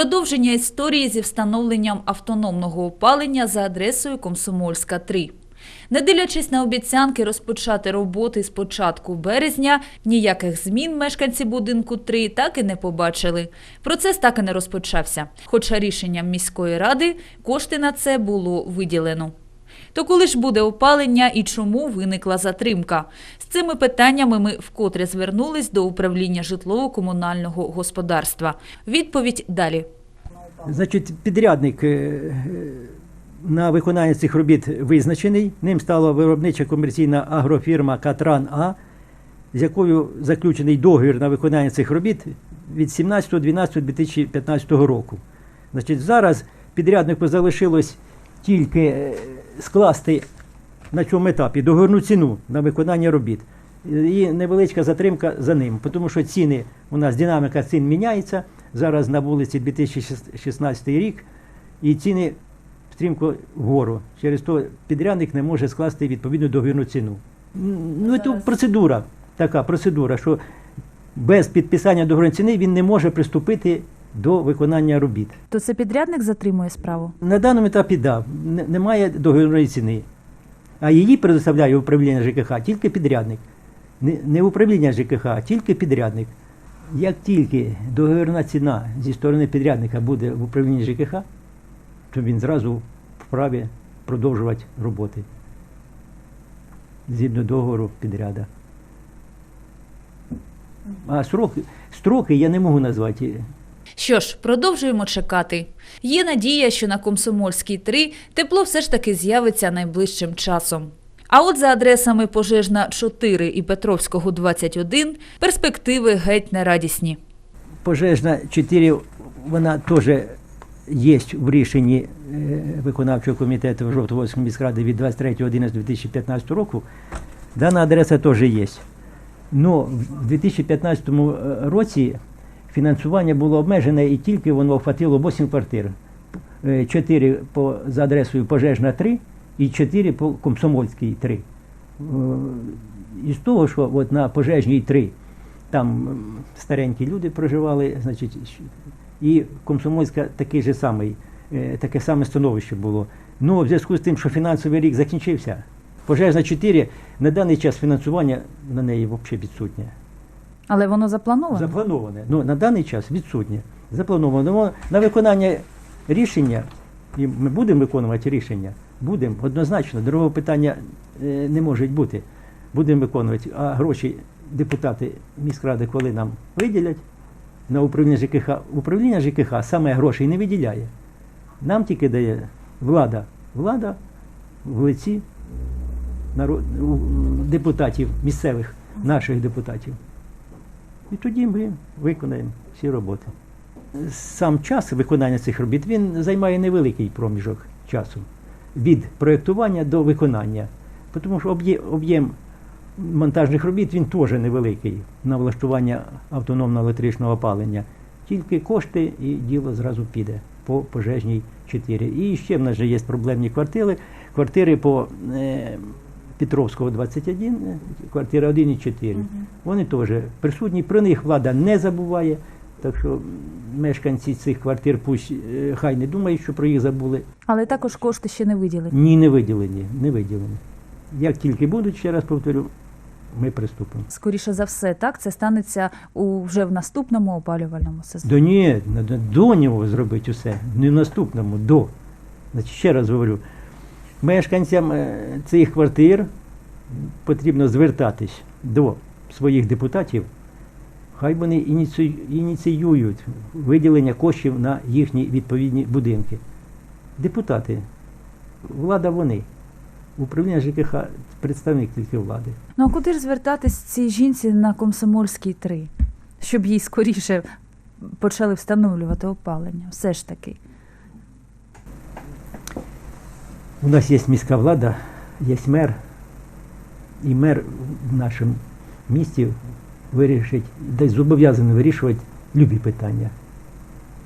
Продовження історії зі встановленням автономного опалення за адресою Комсомольська 3. Не дивлячись на обіцянки розпочати роботи з початку березня, ніяких змін мешканці будинку 3 так і не побачили. Процес так і не розпочався. Хоча рішенням міської ради кошти на це було виділено. То коли ж буде опалення і чому виникла затримка? З цими питаннями ми вкотре звернулись до управління житлово-комунального господарства. Відповідь далі. Значить, підрядник е, е, на виконання цих робіт визначений. Ним стала виробнича комерційна агрофірма Катран А, з якою заключений договір на виконання цих робіт від 17.12.2015 року. Значить, зараз підряднику залишилось тільки е, скласти на цьому етапі договірну ціну на виконання робіт. І невеличка затримка за ним, тому що ціни у нас динаміка цін міняється. Зараз на вулиці 2016 рік, і ціни стрімко вгору. Через то підрядник не може скласти відповідну договірну ціну. Ну, це процедура, така процедура, що без підписання договірної ціни він не може приступити до виконання робіт. То це підрядник затримує справу? На даному етапі да, немає договірної ціни. А її предоставляє управління ЖКХ тільки підрядник. Не, управління ЖКХ, а тільки підрядник. Як тільки договірна ціна зі сторони підрядника буде в управлінні ЖКХ, то він зразу вправі продовжувати роботи згідно договору підряда. А сроки, строки я не можу назвати. Що ж, продовжуємо чекати. Є надія, що на Комсомольській 3 тепло все ж таки з'явиться найближчим часом. А от за адресами Пожежна 4 і Петровського 21 перспективи геть нерадісні. Пожежна 4, вона теж є в рішенні е, виконавчого комітету Жовтоводської міськради від 23.11.2015 року. Дана адреса теж є. Но в 2015 році фінансування було обмежене і тільки воно охватило 8 квартир. 4 по, за адресою Пожежна 3 і 4 по Комсомольській 3. Е, Із того, що от на Пожежній 3 там старенькі люди проживали, значить, і Комсомольська такий же самий, е, таке саме становище було. Ну, в зв'язку з тим, що фінансовий рік закінчився, пожежна 4, на даний час фінансування на неї взагалі відсутнє. Але воно заплановано? Заплановане. Ну, на даний час відсутнє. Заплановано. На виконання рішення, і ми будемо виконувати рішення, будемо однозначно. Другого питання е, не може бути. Будемо виконувати. А гроші депутати міськради, коли нам виділять на управління ЖКХ, управління ЖКХ саме грошей не виділяє. Нам тільки дає влада. Влада в лиці народ, депутатів, місцевих, наших депутатів. І тоді ми виконаємо всі роботи. Сам час виконання цих робіт він займає невеликий проміжок часу від проєктування до виконання. Тому що об'єм монтажних робіт він теж невеликий на влаштування автономного електричного опалення. Тільки кошти і діло зразу піде по пожежній 4. І ще в нас же є проблемні квартири. Квартири по е, Петровського 21, е, квартира 1 і 4. Вони теж присутні. Про них влада не забуває. Так що мешканці цих квартир пусть е, хай не думають, що про їх забули. Але також кошти ще не виділені. Ні, не виділені, не виділені. Як тільки будуть, ще раз повторю, ми приступимо. Скоріше за все, так це станеться у вже в наступному опалювальному сезоні. До ні, до нього зробити усе, не в наступному, до. Значить, ще раз говорю, мешканцям е, цих квартир потрібно звертатись до своїх депутатів, хай вони ініціюють виділення коштів на їхні відповідні будинки. Депутати, влада вони. Управління ЖКХ представник тільки влади. Ну а куди ж звертатись цій жінці на Комсомольській 3, щоб їй скоріше почали встановлювати опалення? Все ж таки. У нас є міська влада, є мер, і мер в нашому місті вирішить, десь зобов'язаний вирішувати любі питання.